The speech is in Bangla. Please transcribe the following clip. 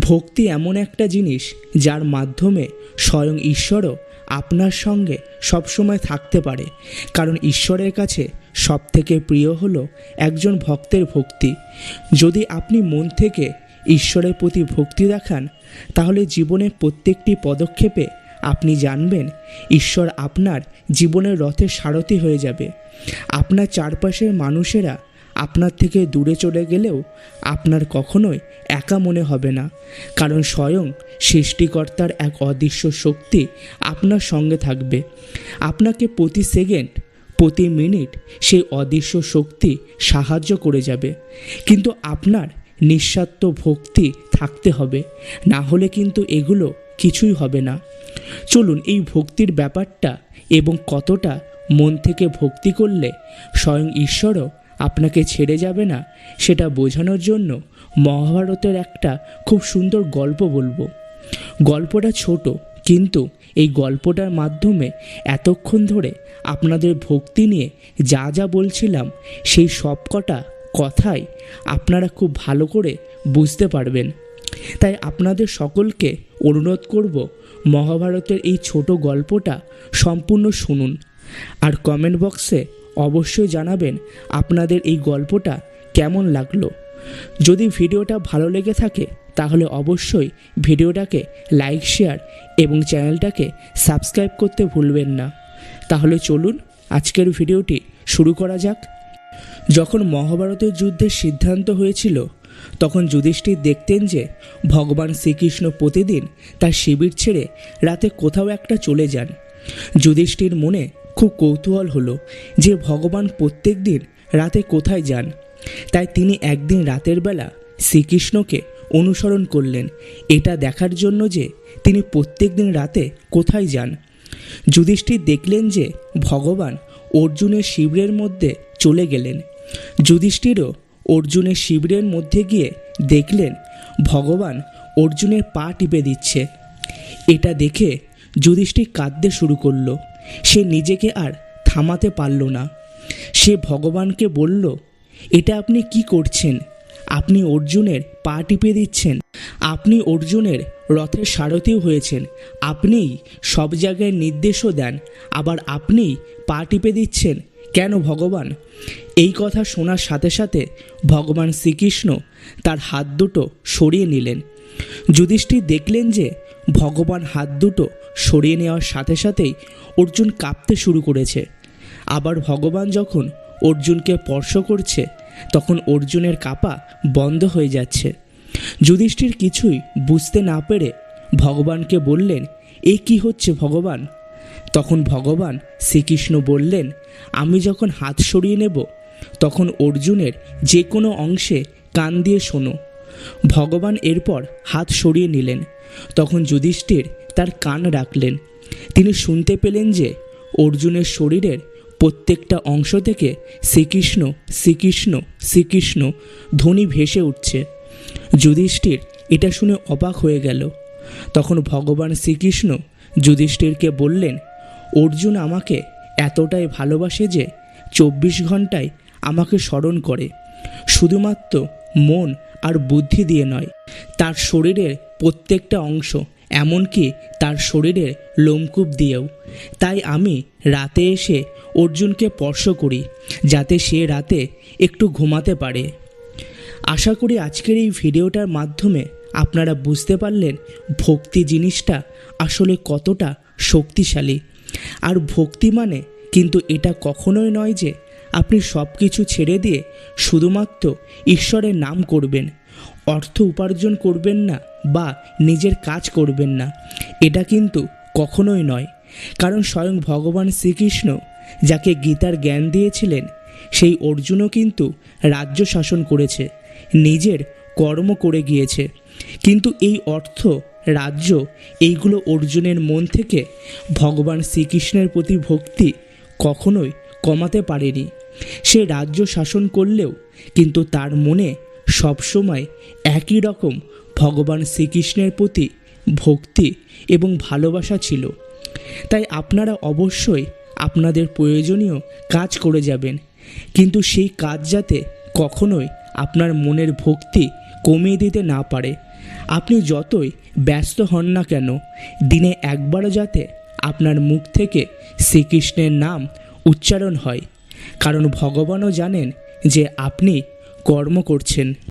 ভক্তি এমন একটা জিনিস যার মাধ্যমে স্বয়ং ঈশ্বরও আপনার সঙ্গে সবসময় থাকতে পারে। কারণ ঈশ্বরের কাছে সবথেকে প্রিয় হলো একজন ভক্তের ভক্তি। যদি আপনি মন থেকে ঈশ্বরের প্রতি ভক্তি দেখান, তাহলে জীবনের প্রত্যেকটি পদক্ষেপে আপনি জানবেন ঈশ্বর আপনার জীবনের রথের সারথি হয়ে যাবে। আপনার চারপাশের মানুষেরা আপনার থেকে দূরে চলে গেলেও আপনার কখনোই একা মনে হবে না। কারণ স্বয়ং সৃষ্টিকর্তার এক অদৃশ্য শক্তি আপনার সঙ্গে থাকবে। আপনাকে প্রতি সেকেন্ড, প্রতি মিনিট সেই অদৃশ্য শক্তি সাহায্য করে যাবে। কিন্তু আপনার নিঃস্বার্থ ভক্তি থাকতে হবে। না হলে কিন্তু এগুলো কিছুই হবে না। চলুন এই ভক্তির ব্যাপারটা এবং কতটা মন থেকে ভক্তি করলে স্বয়ং ঈশ্বরও আপনাকে ছেড়ে যাবে না, সেটা বোঝানোর জন্য মহাভারতের একটা খুব সুন্দর গল্প বলব। গল্পটা ছোট, কিন্তু এই গল্পটার মাধ্যমে এতক্ষণ ধরে আপনাদের ভক্তি নিয়ে যা যা বলছিলাম, সেই সব কটা কথাই আপনারা খুব ভালো করে বুঝতে পারবেন। তাই আপনাদের সকলকে অনুরোধ করব, মহাভারতের এই ছোট গল্পটা সম্পূর্ণ শুনুন। আর কমেন্ট বক্সে অবশ্যই জানাবেন আপনাদের এই গল্পটা কেমন লাগল। যদি ভিডিওটা ভালো লেগে থাকে, তাহলে অবশ্যই ভিডিওটাকে লাইক, শেয়ার এবং চ্যানেলটাকে সাবস্ক্রাইব করতে ভুলবেন না। তাহলে চলুন আজকের ভিডিওটি শুরু করা যাক। যখন মহাভারতের যুদ্ধের সিদ্ধান্ত হয়েছিল, তখন যুধিষ্ঠির দেখতেন যে ভগবান শ্রীকৃষ্ণ প্রতিদিন তার শিবির ছেড়ে রাতে কোথাও একটা চলে যান। যুধিষ্ঠির মনে খুব কৌতূহল হলো যে ভগবান প্রত্যেক দিন রাতে কোথায় যান। তাই তিনি একদিন রাতের বেলা শ্রীকৃষ্ণকে অনুসরণ করলেন। এটা দেখার জন্য যে তিনি প্রত্যেক দিন রাতে কোথায় যান। যুধিষ্ঠির দেখলেন যে ভগবান অর্জুনের শিবিরের মধ্যে চলে গেলেন। যুধিষ্ঠিরও অর্জুনের শিবিরের মধ্যে গিয়ে দেখলেন ভগবান অর্জুনের পা টিপে দিচ্ছে। এটা দেখে যুধিষ্ঠির কাঁদতে শুরু করল। সে নিজেকে আর থামাতে পারল না। সে ভগবানকে বলল, এটা আপনি কি করছেন? আপনি অর্জুনের পা টিপে দিচ্ছেন। আপনি অর্জুনের রথের সারথিও হয়েছেন। আপনিই সব জায়গায় নির্দেশও দেন। আবার আপনিই পা টিপে দিচ্ছেন। কেন ভগবান? এই কথা শোনার সাথে সাথে ভগবান শ্রীকৃষ্ণ তার হাত দুটো সরিয়ে নিলেন। যুধিষ্ঠির দেখলেন যে ভগবান হাত দুটো সরিয়ে নেওয়ার সাথে সাথেই অর্জুন কাঁপতে শুরু করেছে। আবার ভগবান যখন অর্জুনকে স্পর্শ করছে, তখন অর্জুনের কাপা বন্ধ হয়ে যাচ্ছে। যুধিষ্ঠির কিছুই বুঝতে না পেরে ভগবানকে বললেন, এ কি হচ্ছে ভগবান? তখন ভগবান শ্রীকৃষ্ণ বললেন, আমি যখন হাত সরিয়ে নেব, তখন অর্জুনের যে কোনো অংশে কান দিয়ে শোনো। ভগবান এরপর হাত সরিয়ে নিলেন। তখন যুধিষ্ঠির তার কান রাখলেন। তিনি শুনতে পেলেন যে অর্জুনের শরীরের প্রত্যেকটা অংশ থেকে শ্রীকৃষ্ণ শ্রীকৃষ্ণ শ্রীকৃষ্ণ ধ্বনি ভেসে উঠছে। যুধিষ্ঠির এটা শুনে অবাক হয়ে গেল। তখন ভগবান শ্রীকৃষ্ণ যুধিষ্ঠিরকে বললেন, অর্জুন আমাকে এতটাই ভালোবাসে যে চব্বিশ ঘন্টায় আমাকে স্মরণ করে। শুধুমাত্র মন আর বুদ্ধি দিয়ে নয়। তার শরীরের প্রত্যেকটা অংশ, এমনকি তার শরীরের লোমকূপ দিয়েও। তাই আমি রাতে এসে অর্জুনকে স্পর্শ করি, যাতে সে রাতে একটু ঘুমাতে পারে। আশা করি আজকের এই ভিডিওটার মাধ্যমে আপনারা বুঝতে পারলেন ভক্তি জিনিসটা আসলে কতটা শক্তিশালী। আর ভক্তি মানে কিন্তু এটা কখনোই নয় যে আপনি সব কিছু ছেড়ে দিয়ে শুধুমাত্র ঈশ্বরের নাম করবেন। অর্থ উপার্জন করবেন না বা নিজের কাজ করবেন না। এটা কিন্তু কখনোই নয়। কারণ স্বয়ং ভগবান শ্রীকৃষ্ণ যাকে গীতার জ্ঞান দিয়েছিলেন, সেই অর্জুনও কিন্তু রাজ্য শাসন করেছে, নিজের কর্ম করে গিয়েছে। কিন্তু এই অর্থ, রাজ্য, এইগুলো অর্জুনের মন থেকে ভগবান শ্রীকৃষ্ণের প্রতি ভক্তি কখনোই কমাতে পারেনি। সে রাজ্য শাসন করলেও কিন্তু তার মনে সবসময় একই রকম ভগবান শ্রীকৃষ্ণের প্রতি ভক্তি এবং ভালোবাসা ছিল। তাই আপনারা অবশ্যই আপনাদের প্রয়োজনীয় কাজ করে যাবেন। কিন্তু সেই কাজ যাতে কখনোই আপনার মনের ভক্তি কমিয়ে দিতে না পারে। আপনি যতই ব্যস্ত হন না কেন, দিনে একবারও যাতে আপনার মুখ থেকে শ্রীকৃষ্ণের নাম উচ্চারণ হয়। কারণ ভগবানও জানেন যে আপনি কর্ম করছেন।